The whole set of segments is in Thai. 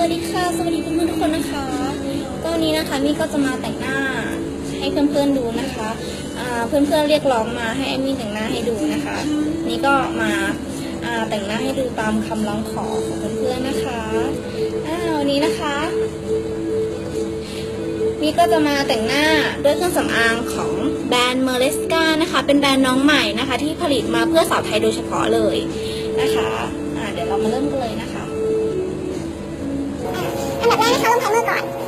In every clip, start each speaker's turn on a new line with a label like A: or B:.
A: วัสดีค่ะ สวัสดีเพื่อนๆทุกคนนะคะก็วันนี้นะคะนี่ก็จะมาแต่งหน้าให้เพื่อนๆดูนะคะเพื่อนๆเรียกร้องมาให้มี่แต่งหน้าให้ดูนะคะ นี่ก็มาแต่งหน้าให้ดูตามคำร้องขอของเพื่อนๆนะคะวันนี้นะคะนี่ก็จะมาแต่งหน้าด้วยเครื่องสำอางของแบรนด์เมอร์เลสกานะคะ เป็นแบรนด์น้องใหม่นะคะ ที่ผลิตมาเพื่อสาวไทยโดยเฉพาะเลยนะคะเดี๋ยวเรามาเริ่มกันเลยนะคะ
B: อันดับแรกนะคะลงไพรเมอร์ก่อน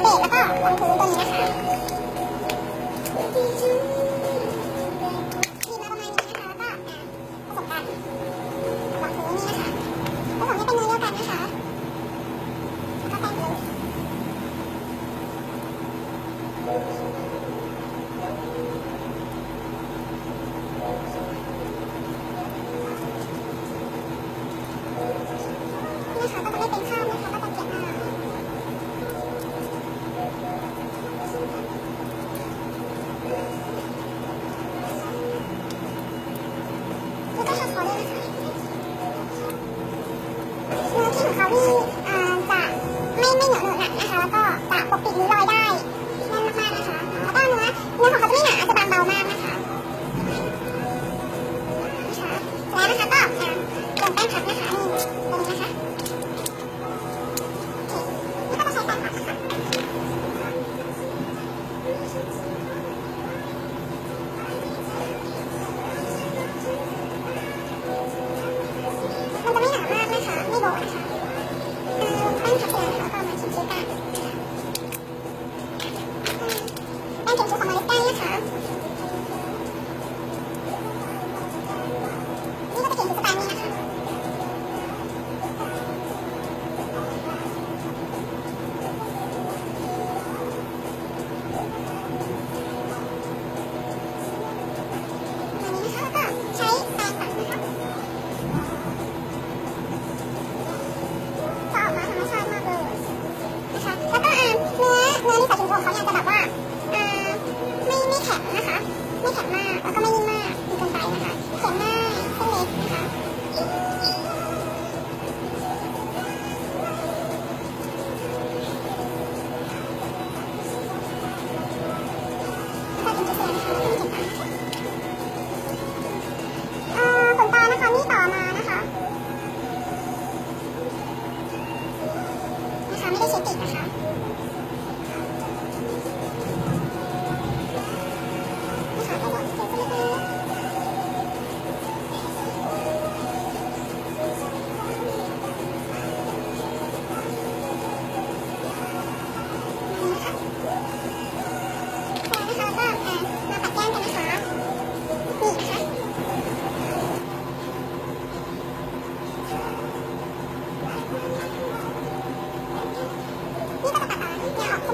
B: เขียวนะคะเบสแล้วก็รองพื้นตัวนี้นะคะมีมาประมาณนี้นะคะแล้วก็ผสมกันรองพื้นนี่นะคะผสมให้เป็นเนื้อเดียวกันนะคะแล้วก็แป้งเลยนี่นะคะก็จะไม่เป็นข้าวนะคะก็จะเก็บมาแล้วก็ทา คอด้นะคะเนื้อที่ของเขานี่จะไม่ไม่เหนียวเหนอะหนักนะคะแล้วก็จะปกปิดริ้วรอย เนื้อยถึงเขาเนี่ยจะแบบว่าไม่ไม่แข็งนะคะ ไม่แข็งมาก แล้วก็ไม่นิ่มมากดีเกินไปนะคะเขียนง่ายเส้นเล็กนะคะแล้วก็เป็นจุดนะคะ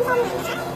B: เนี่ยออ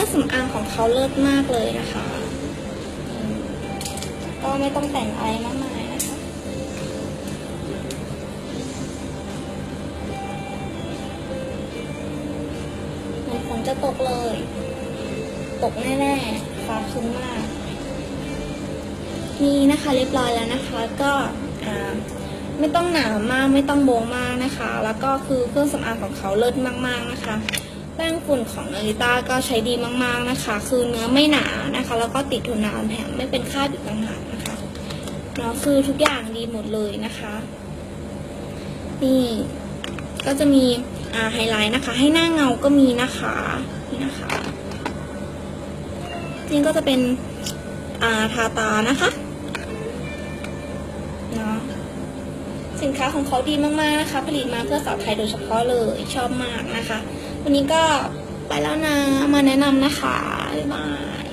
B: รื่อ
A: งสำอางของเขาเลิศมากเลยนะคะ ก็ไม่ต้องแต่งอะไรมากมายนะคะมือนฝนจะตกเลย ตกแน่ๆฟ้าครึ้มมาก นี่นะคะเรียบร้อยแล้วนะคะก็ไม่ต้องหนามากไม่ต้องโบงมากนะคะ แล้วก็คือเครื่องสำอางของเขาเลิศมากๆนะคะ แป้งฝุ่นของนาริต้าก็ใช้ดีมากๆนะคะ คือเนื้อไม่หนานะคะ แล้วก็ติดทนนานแถมไม่เป็นคราบอีกต่างหากนะคะเนาะคือทุกอย่างดีหมดเลยนะคะ นี่ก็จะมีไฮไลท์นะคะ ให้หน้าเงาก็มีนะคะนี่นะคะนี่ก็จะเป็นาทาตานะคะเนาะ สินค้าของเขาดีมากๆนะคะ ผลิตมาเพื่อสาวไทยโดยเฉพาะเลยชอบมากนะคะ วันนี้ก็ไปแล้วนะมาแนะนำนะคะบ๊ายบาย